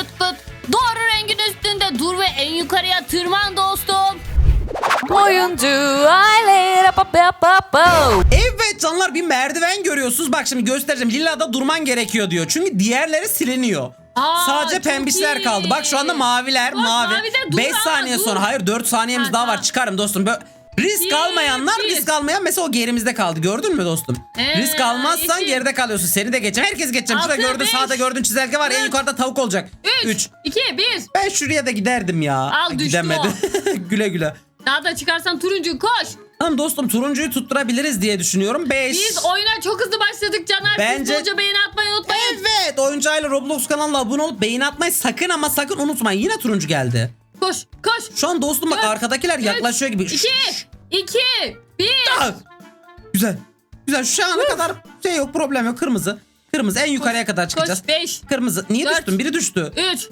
kıt kıt. Doğru rengin üstünde dur ve en yukarıya tırman dostum. Oyuncu aile. Evet canlar bir merdiven görüyorsunuz. Bak şimdi göstereceğim. Lila'da durman gerekiyor diyor. Çünkü diğerleri siliniyor. Aa, Sadece çok pembişler iyi. kaldı. Bak şu anda maviler Bak, mavi. mavide dur 5 ama, saniye dur. sonra. Hayır 4 saniyemiz Ha, daha var. tamam. Çıkarım dostum. Böyle risk Bir, almayanlar risk almayan mesela o gerimizde kaldı. Gördün mü dostum? Ee, risk almazsan yeşil. geride kalıyorsun. Seni de geçeceğim. Herkes geçeceğim. Şurada Altı, gördün beş, sağda gördün çizelge var. En yukarıda tavuk olacak. 3, 3. 2, 1. Ben şuraya da giderdim ya. Al, düştü Gidemedim. güle güle. Daha da çıkarsan turuncu koş. Tamam dostum turuncuyu tutturabiliriz diye düşünüyorum. 5. Biz oyuna çok hızlı başladık Caner. Bence- Siz bolca beğeni atmayı unutmayın. Evet oyuncayla Roblox kanalına abone olup beğeni atmayı sakın ama sakın unutmayın. Yine turuncu geldi. Koş koş. Şu an dostum bak Dört, arkadakiler üç, yaklaşıyor gibi. 2, Şşş. 2, 1. Ah! Güzel. Güzel şu ana kadar şey yok problem yok kırmızı. Kırmızı en yukarıya kadar çıkacağız. Koş 5, Kırmızı. Niye Dört. düştün? Biri düştü. 3,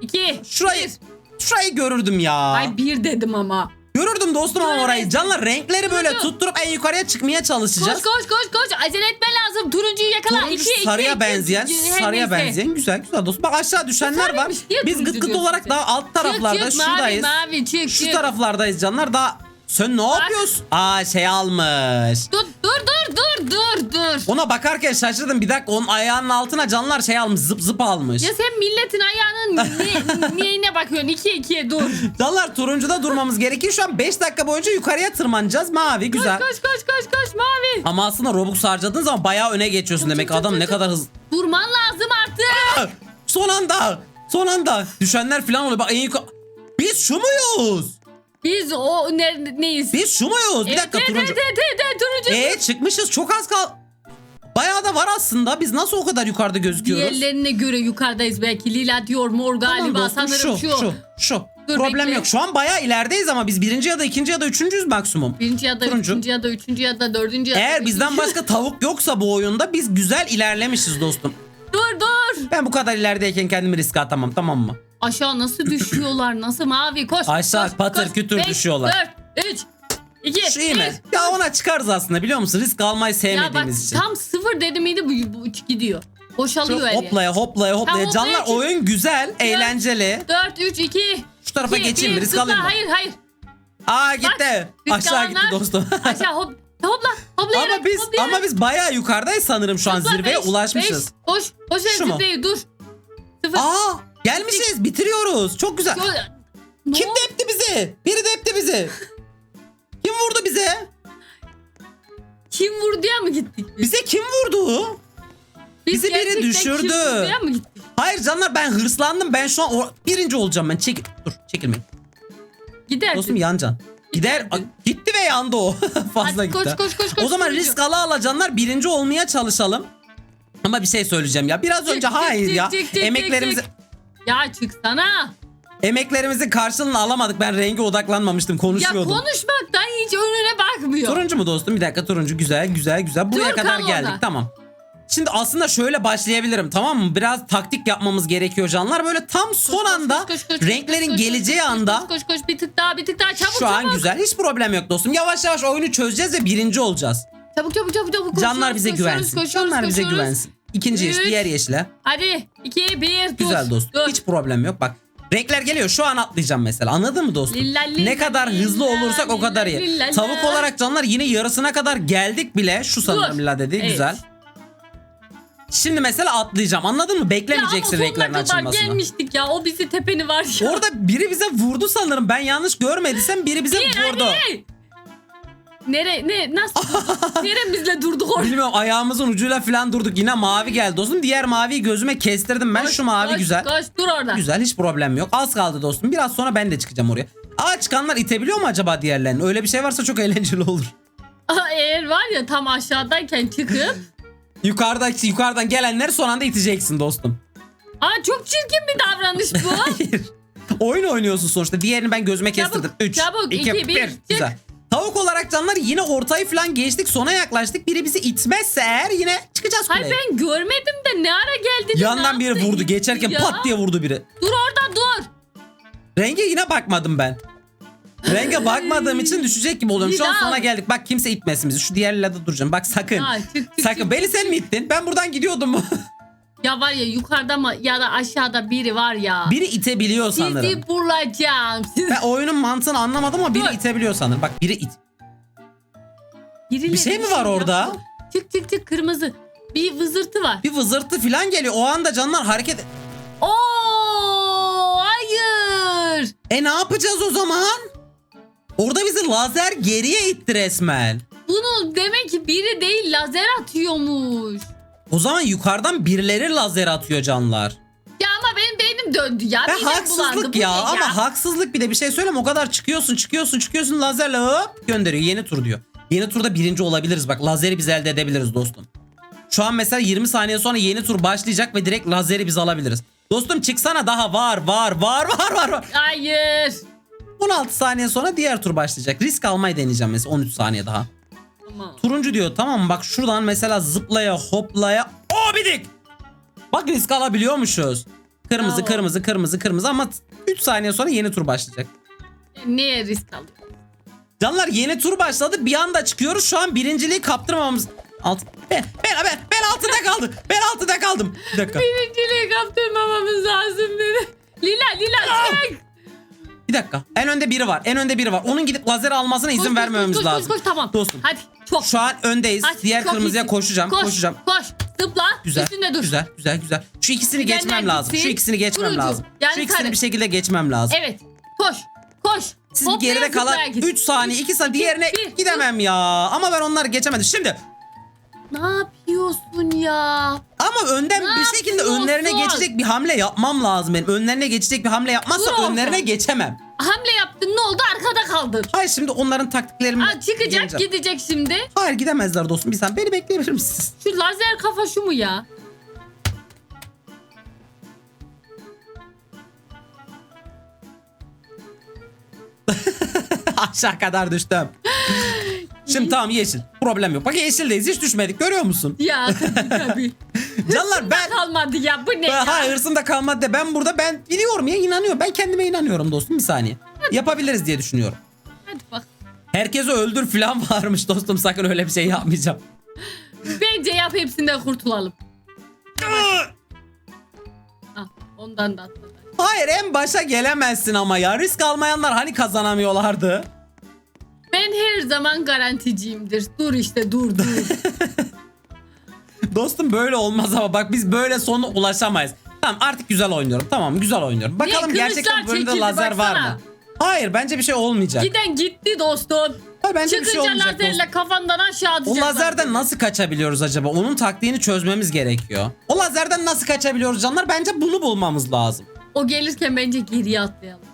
2, Şurayı şurayı görürdüm ya. Ay 1 dedim ama. Görürdüm dostum ama Evet. orayı. Canlar renkleri böyle Turuncu. tutturup en yukarıya çıkmaya Koş çalışacağız. koş koş koş. Acele etmen lazım. Turuncuyu yakala. Turuncu 2, 2, sarıya benzeyen, sarıya benzeyen güzel güzel dostum. Bak aşağı düşenler var. Sarıymış, niye Biz turuncu gıt gıt diyorsun olarak sen? daha alt taraflarda çık, çık, şuradayız. Mavi mavi çık Şu çık. taraflardayız canlar. Daha sen ne yapıyorsun? Aa şey almış. Dur dur dur dur dur dur. Ona bakarken şaşırdım. Bir dakika onun ayağının altına canlar şey almış. Zıp zıp almış. Ya sen milletin ayağının ne, neyine bakıyorsun? 2 2'ye dur. Canlar turuncuda durmamız gerekiyor. Şu an 5 dakika boyunca yukarıya tırmanacağız. Mavi güzel. Koş koş koş koş mavi. Ama aslında Robux harcadığın zaman bayağı öne geçiyorsun demek. çok, Adam ne kadar hızlı. Durman lazım artık. Son anda. Son anda. Düşenler falan oluyor. Bak en yukarı. Biz şu muyuz? Biz o ne, neyiz? Biz şu muyuz? Bir Evet, dakika turuncu. Evet evet evet turuncu. Ee çıkmışız çok az kal. Bayağı da var aslında. Biz nasıl o kadar yukarıda gözüküyoruz? Diğerlerine göre yukarıdayız belki. Lila diyor mor Tamam galiba dostum, sanırım şu. şu. Şu. Dur, Problem bekle. yok. Şu an bayağı ilerideyiz ama biz birinci ya da ikinci ya da üçüncüyüz maksimum. Birinci ya da Turuncu. üçüncü ya da üçüncü ya da dördüncü ya da Eğer beşinci. bizden başka tavuk yoksa bu oyunda biz güzel ilerlemişiz dostum. Dur dur. Ben bu kadar ilerideyken kendimi riske atamam tamam mı? Aşağı nasıl düşüyorlar? Nasıl mavi? Koş. Aşağı koş, patır koş. kütür Beş, düşüyorlar. Dört, üç, iki, Şu iyi mi? Ya ona çıkarız aslında biliyor musun? Risk almayı Ya bak sevmediğimiz için. tam sıfır dedi miydi bu, bu gidiyor. Boşalıyor her yer. hoplaya hoplaya hoplaya. Tam Canlar hoplaya çık. oyun güzel, eğlenceli. 4, 3, 2, Şu tarafa geçeyim mi? Risk alayım mı? Hayır hayır. Aa gitti. risk Aşağı gitti alanlar- dostum. Aşağı hop. Hopla. Hoplayarak. ama biz hoplayarak. ama biz bayağı yukarıdayız sanırım şu an Hopla, zirveye beş, ulaşmışız. beş. Koş. Koş Şu mu? dur. Sıfır. Aa gelmişiz bitiriyoruz. Çok güzel. Ne Kim oldu? depti bizi? Biri depti bizi. Kim vurdu bize? Kim vurduya mı gittik biz? Bize kim vurdu? Biz bizi biri gerçekten düşürdü. Kim vurduya mı gittik? Hayır canlar ben hırslandım. Ben şu an o- birinci olacağım ben. Çekil. Dur çekilmeyin. Gidersin. Dostum yancan. Gider. Giderdin. A- gitti ve yandı o. Fazla Hadi gitti. koş, koş, koş, koş, o zaman risk ala ala canlar birinci olmaya çalışalım. Ama bir şey söyleyeceğim ya. Biraz önce çık, hayır çık, ya. çık, çık, emeklerimizi çık, Ya çıksana. emeklerimizin karşılığını alamadık. Ben renge odaklanmamıştım. Ya Konuşuyordum. konuşmaktan hiç önüne bakmıyor. Turuncu mu dostum? Bir dakika turuncu. Güzel güzel güzel. Buraya Dur, kadar kal geldik. orada. Tamam. Şimdi aslında şöyle başlayabilirim tamam mı? Biraz taktik yapmamız gerekiyor canlar. Böyle tam son Koş, koş, anda koş, koş, koş, renklerin koş, geleceği koş, koş, anda Koş koş koş bir tık daha bir tık daha çabuk şu an çabuk. güzel. Hiç problem yok dostum. Yavaş yavaş oyunu çözeceğiz ve birinci olacağız. Çabuk çabuk çabuk çabuk. Canlar koşuyoruz, bize koşuyoruz, güvensin. koşuyoruz, Canlar bize koşuyoruz. güvensin. İkinci yeşil, Üç. diğer yeşile. Hadi 2 1 dur. Güzel dostum. Dur. Hiç problem yok. Bak renkler geliyor. Şu an atlayacağım mesela. Anladın mı dostum? Lilla, lilla, ne kadar hızlı lilla, olursak o kadar iyi. lilla, lilla. Tavuk olarak canlar yine yarısına kadar geldik bile. Şu sanırım. Lilla dedi. Evet. Güzel. Şimdi mesela atlayacağım. Anladın mı? Ya Beklemeyeceksin ama renklerin açılmasını. gelmiştik ya. O bizi tepeni var ya. Orada biri bize vurdu sanırım. Ben yanlış görmediysem biri bize vurdu. Hadi. Nere ne nasıl durduk? Neremizle durduk orada? Bilmiyorum ayağımızın ucuyla falan durduk. Yine mavi geldi dostum. Diğer maviyi gözüme kestirdim ben. Koş, Şu mavi koş, güzel. Koş dur orada. Güzel hiç problem yok. Az kaldı dostum. Biraz sonra ben de çıkacağım oraya. Aa çıkanlar itebiliyor mu acaba diğerlerini? Öyle bir şey varsa çok eğlenceli olur. Aa, Eğer var ya tam aşağıdayken çıkıp. Yukarıda, yukarıdan gelenleri son anda iteceksin dostum. Aa çok çirkin bir davranış bu. Hayır. Oyun oynuyorsun sonuçta. Diğerini ben gözüme kestirdim. 3, çabuk, 2, iki, 1. bir, çık. Güzel. Tavuk olarak canlar yine ortayı falan geçtik. Sona yaklaştık. Biri bizi itmezse eğer yine çıkacağız Hayır kuleye. ben görmedim de ne ara geldi de Yandan ne biri yaptı? vurdu. Geçerken Ya. pat diye vurdu biri. Dur orada dur. Renge yine bakmadım ben. Renge bakmadığım için düşecek gibi oluyorum. Şu an sona geldik. Bak kimse itmesin bizi. Şu diğerlerde duracağım. Bak sakın. Ha, çık, çık, sakın. çık, Beni sen mi ittin? Ben buradan gidiyordum. Ya var ya yukarıda mı ya da aşağıda biri var ya. Biri itebiliyor sanırım. Sizi bulacağım. Ben oyunun mantığını anlamadım ama biri Dur. itebiliyor sanırım. Bak biri it. Birileri Bir şey mi var orada? yaptı. Tık tık tık kırmızı. Bir vızırtı var. Bir vızırtı falan geliyor. O anda canlar hareket... Oo hayır. E ne yapacağız o zaman? Orada bizi lazer geriye itti resmen. Bunu demek ki biri değil lazer atıyormuş. O zaman yukarıdan birileri lazer atıyor canlar. Ya ama benim beynim döndü ya. Midem bulandı. haksızlık Bu ya ne ama haksızlık bir de bir şey söyleyeyim o kadar çıkıyorsun çıkıyorsun çıkıyorsun lazerle hop gönderiyor yeni tur diyor. Yeni turda birinci olabiliriz bak lazeri biz elde edebiliriz dostum. Şu an mesela 20 saniye sonra yeni tur başlayacak ve direkt lazeri biz alabiliriz. Dostum çıksana daha var var var var var var. Hayır. 16 saniye sonra diğer tur başlayacak. Risk almayı deneyeceğim mesela 13 saniye daha. Turuncu diyor tamam mı? bak şuradan mesela zıplaya hoplaya o bidik. Bak risk alabiliyormuşuz. Kırmızı Bravo. kırmızı kırmızı kırmızı ama 3 saniye sonra yeni tur başlayacak. Neye risk aldın? Canlar yeni tur başladı bir anda çıkıyoruz şu an birinciliği kaptırmamamız. Alt, ben, ben, ben, ben altıda kaldım. Ben altıda kaldım. Bir dakika. Birinciliği kaptırmamamız lazım dedi. Lila Lila çek. Bir dakika. En önde biri var. En önde biri var. Onun gidip lazer almasına izin Koş, koş, vermememiz koş, lazım. Koş koş tamam. Dostum. Hadi çok. Şu an öndeyiz. Hadi, Diğer çok kırmızıya iyisin. koşacağım. Koş, Koşacağım. Koş. Zıpla. Güzel. Üstünde dur. Güzel, güzel, güzel. Şu ikisini Benden geçmem lazım. Şu ikisini geçmem Turuncu. lazım. Yani Şu ikisini sarı. bir şekilde geçmem lazım. Evet. Koş. Koş. Siz Hoplaya geride kalan zıplaya git. 3 saniye, 2 saniye diğerine bir, gidemem ya. Ama ben onları geçemedim. Şimdi Ne yapıyorsun ya? Ama önden Ne bir şekilde yapıyorsun? önlerine geçecek bir hamle yapmam lazım benim. Önlerine geçecek bir hamle yapmazsam Dur önlerine geçemem. Hamle yaptın ne oldu? Arkada kaldın. Hayır şimdi onların taktiklerini Aa, çıkacak yeneceğim. gidecek şimdi. Hayır gidemezler dostum. Bir saniye beni bekleyebilir misiniz? Şu lazer kafa şu mu ya? Aşağı kadar düştüm. Şimdi tamam yeşil. Problem yok. Bak yeşildeyiz. Hiç düşmedik. Görüyor musun? Ya tabii tabii. Canlar ben... Kalmadı ya bu ne ben ya? hayır hırsımda kalmadı de. Ben burada ben biliyorum ya inanıyorum. Ben kendime inanıyorum dostum. Bir saniye. Yapabiliriz diye düşünüyorum. Hadi bak. Herkesi öldür falan varmış dostum. Sakın öyle bir şey yapmayacağım. Bence yap hepsinden kurtulalım. Ah, ondan da atladı. Hayır en başa gelemezsin ama ya. Risk almayanlar hani kazanamıyorlardı. Ben her zaman garanticiyimdir. Dur işte dur dur. Dostum böyle olmaz ama bak biz böyle sona ulaşamayız. Tamam artık güzel oynuyorum. Tamam güzel oynuyorum. Bakalım kılıçlar gerçekten bölümde çekildi, lazer var baksana. mı? Hayır bence bir şey olmayacak. Giden gitti dostum. Hayır bence bir şey Çıkınca olmayacak dostum. lazerle kafandan aşağı O atacaklar. lazerden nasıl kaçabiliyoruz acaba? Onun taktiğini çözmemiz gerekiyor. O lazerden nasıl kaçabiliyoruz canlar? Bence bunu bulmamız lazım. O gelirken bence geriye atlayalım.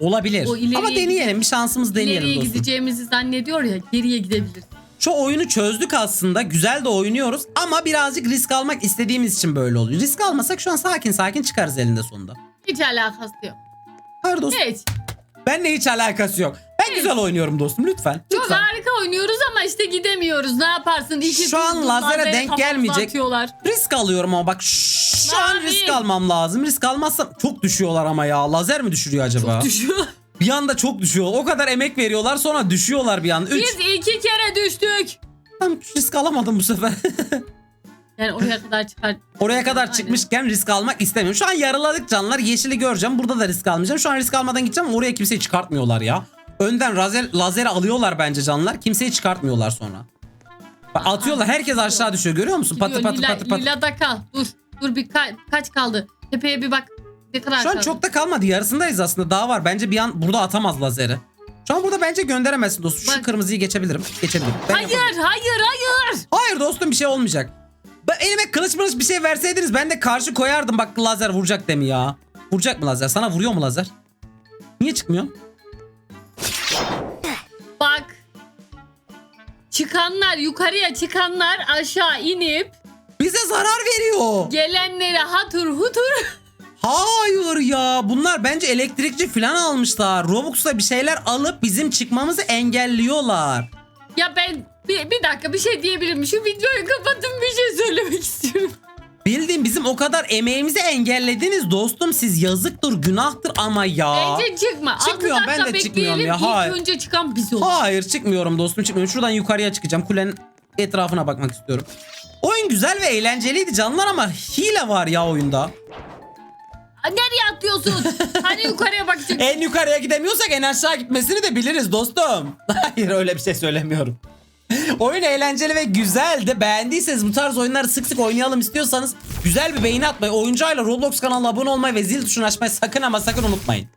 Olabilir. O ileriye Ama deneyelim. Bir şansımız deneyelim İleriye dostum. gideceğimizi zannediyor ya geriye gidebilir. Şu oyunu çözdük aslında. Güzel de oynuyoruz. Ama birazcık risk almak istediğimiz için böyle oluyor. Risk almasak şu an sakin sakin çıkarız elinde sonunda. Hiç alakası yok. Hayır dostum. Hiç. Benle hiç alakası yok. Ben Evet. güzel oynuyorum dostum lütfen. Çok lütfen. Oynuyoruz ama işte gidemiyoruz. Ne yaparsın? İki Şu an lazere denk gelmeyecek. Atıyorlar. Risk alıyorum ama bak şu an risk almam lazım. Risk almazsam çok düşüyorlar ama ya. Lazer mi düşürüyor acaba? Düşüyor. bir anda çok düşüyor. O kadar emek veriyorlar sonra düşüyorlar bir anda. 3 Biz iki kere düştük. Tam risk alamadım bu sefer. Yani oraya kadar çıkar. Oraya kadar Aynen. çıkmışken risk almak istemiyorum. Şu an yarıladık canlar. Yeşili göreceğim. Burada da risk almayacağım. Şu an risk almadan gideceğim oraya kimseyi çıkartmıyorlar ya. Önden lazer, lazeri alıyorlar bence canlar. Kimseyi çıkartmıyorlar sonra. Bak atıyorlar. Herkes aşağı düşüyor. Görüyor musun? Patır patır Lila, patır patır. Lila'da kal. Dur. Dur bir ka- kaç kaldı? Tepeye bir bak. Ne kadar Şu an kaldı? çok da kalmadı. Yarısındayız aslında. Daha var. Bence bir an burada atamaz lazeri. Şu an burada bence gönderemezsin dostum. Şu Bak. kırmızıyı geçebilirim. Geçebilirim. Ben Hayır yaparım. hayır hayır. Hayır dostum bir şey olmayacak. Ben elime kılıç mılıç bir şey verseydiniz ben de karşı koyardım. Bak lazer vuracak demi ya. Vuracak mı lazer? Sana vuruyor mu lazer? Niye çıkmıyor? Çıkanlar yukarıya çıkanlar aşağı inip Bize zarar veriyor. gelenlere hatır hutur Hayır ya. Bunlar bence elektrikçi falan almışlar. Robux'ta bir şeyler alıp bizim çıkmamızı engelliyorlar. Ya ben bir, bir dakika bir şey diyebilirim. Şu videoyu kapatın bir şey söylemek istiyorum. Bildiğin bizim o kadar emeğimizi engellediniz dostum. Siz yazıktır, günahtır ama ya. Bence çıkma. Çıkmıyorum, ben de çıkmıyorum bekleyelim. ya, İlk hayır. önce çıkan biz olur. Hayır çıkmıyorum dostum çıkmıyorum. Şuradan yukarıya çıkacağım. Kulenin etrafına bakmak istiyorum. Oyun güzel ve eğlenceliydi canlar ama hile var ya oyunda. Aa, Nereye atlıyorsun? hani yukarıya bakacaksın. En yukarıya gidemiyorsak en aşağı gitmesini de biliriz dostum. Hayır öyle bir şey söylemiyorum. Oyun eğlenceli ve güzeldi. Beğendiyseniz bu tarz oyunları sık sık oynayalım istiyorsanız güzel bir beğeni atmayı, oyuncuyla Roblox kanalına abone olmayı ve zil tuşunu açmayı sakın ama sakın unutmayın.